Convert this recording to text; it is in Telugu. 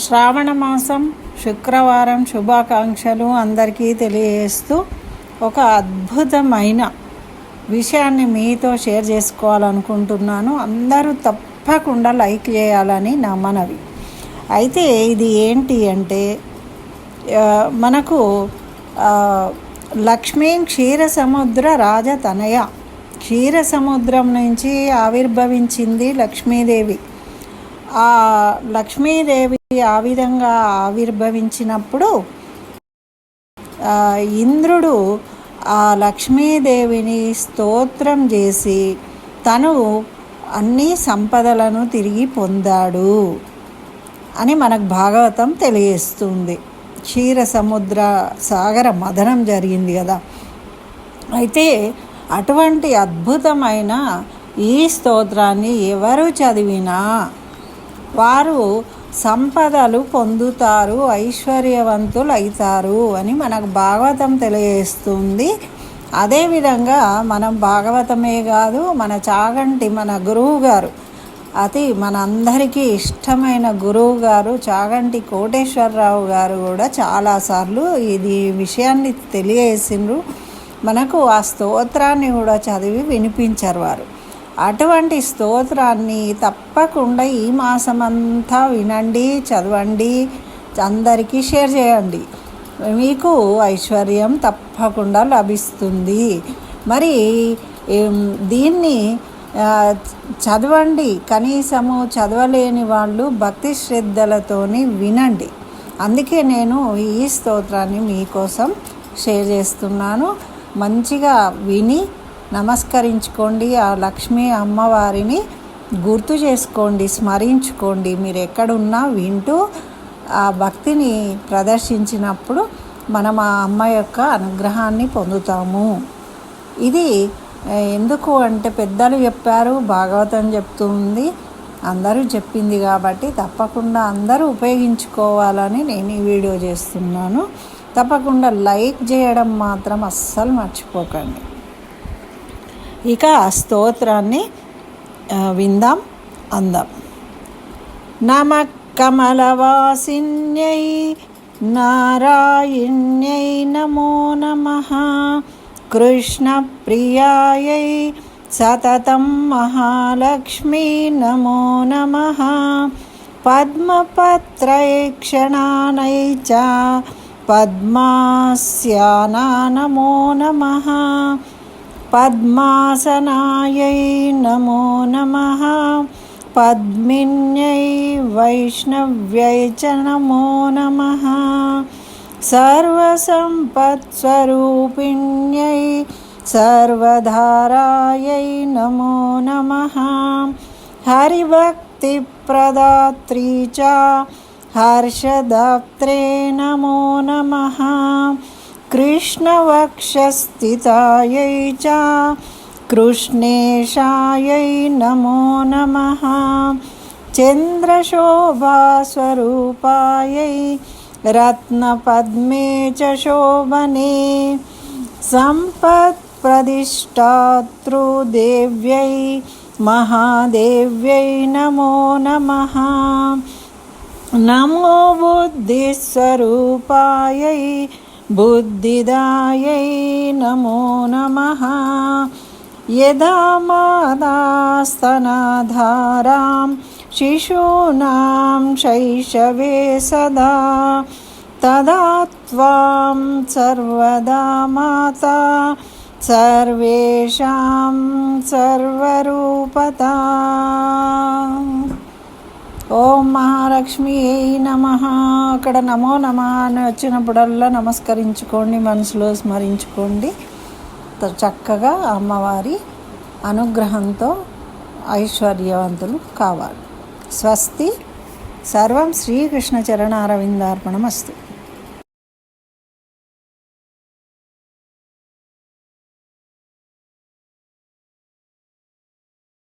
శ్రావణ మాసం శుక్రవారం శుభాకాంక్షలు అందరికీ తెలియజేస్తూ ఒక అద్భుతమైన విషయాన్ని మీతో షేర్ చేసుకోవాలనుకుంటున్నాను. అందరూ తప్పకుండా లైక్ చేయాలని నా మనవి. అయితే ఇది ఏంటి అంటే మనకు లక్ష్మీ క్షీర సముద్ర రాజతనయ. క్షీర సముద్రం నుంచి ఆవిర్భవించింది లక్ష్మీదేవి. ఆ లక్ష్మీదేవి ఆ విధంగా ఆవిర్భవించినప్పుడు ఇంద్రుడు ఆ లక్ష్మీదేవిని స్తోత్రం చేసి తను అన్ని సంపదలను తిరిగి పొందాడు అని మనకు భాగవతం తెలియజేస్తుంది. క్షీర సముద్ర సాగర మదనం జరిగింది కదా. అయితే అటువంటి అద్భుతమైన ఈ స్తోత్రాన్ని ఎవరు చదివినా వారు సంపదలు పొందుతారు ఐశ్వర్యవంతులు అవుతారు అని మనకు భాగవతం తెలియజేస్తుంది. అదేవిధంగా మనం భాగవతమే కాదు మన చాగంటి మన గురువు గారు అతి మనందరికీ ఇష్టమైన గురువు గారు చాగంటి కోటేశ్వరరావు గారు కూడా చాలాసార్లు ఇది విషయాన్ని తెలియజేసిండ్రు. మనకు ఆ స్తోత్రాన్ని కూడా చదివి వినిపించారు వారు. అటువంటి స్తోత్రాన్ని తప్పకుండా ఈ మాసమంతా వినండి చదవండి అందరికీ షేర్ చేయండి. మీకు ఐశ్వర్యం తప్పకుండా లభిస్తుంది. మరి దీన్ని చదవండి. కనీసము చదవలేని వాళ్ళు భక్తి శ్రద్ధలతోని వినండి. అందుకే నేను ఈ స్తోత్రాన్ని మీకోసం షేర్ చేస్తున్నాను. మంచిగా విని నమస్కరించుకోండి. ఆ లక్ష్మీ అమ్మవారిని గుర్తు చేసుకోండి స్మరించుకోండి. మీరు ఎక్కడున్నా వింటూ ఆ భక్తిని ప్రదర్శించినప్పుడు మనం ఆ అమ్మ యొక్క అనుగ్రహాన్ని పొందుతాము. ఇది ఎందుకు అంటే పెద్దలు చెప్పారు భాగవతం చెప్తుంది అందరూ చెప్పింది కాబట్టి తప్పకుండా అందరూ ఉపయోగించుకోవాలని నేను ఈ వీడియో చేస్తున్నాను. తప్పకుండా లైక్ చేయడం మాత్రం అస్సలు మర్చిపోకండి. ఇక ఆ స్తోత్రాన్ని విందాం అందాం. నమ కమలవాసిన్యై నారాయణ్యై నమో నమ. కృష్ణప్రియాయై సతతం మహాలక్ష్మీ నమో నమ. పద్మపత్రైక్షణానై చ పద్మాస్యానా నమో నమ. పద్మాసనాయై నమో నమ పద్మిన్యై వైష్ణవ్యై చ నమో నమ సర్వసంపత్స్వరూపిణ్యై సర్వధారాయై నమో నమ హరిభక్తిప్రదాత్రీ చ హర్షదాత్రే నమో నమ कृष्णवक्षस्थितायै च कृष्णेशायै नमो नमः चन्द्रशोभास्वरूपायै रत्नपद्मे च शोभने सम्पत्प्रदिष्टातृदेव्यै महादेव्यै नमो नमः नमो बुद्धिस्वरूपायै बुद्धिदायै नमो नमः। यदा मादास्तनाधारां शिशूनां शैशवे सदा तदा त्वां सर्वदा माता सर्वेषां सर्वरूपता। ఓం మహాలక్ష్మి ఏ నమ. అక్కడ నమో నమ అని వచ్చినప్పుడల్లా నమస్కరించుకోండి మనసులో స్మరించుకోండి. చక్కగా అమ్మవారి అనుగ్రహంతో ఐశ్వర్యవంతులు కావాలి. స్వస్తి. సర్వం శ్రీకృష్ణ చరణారవిందార్పణమస్తు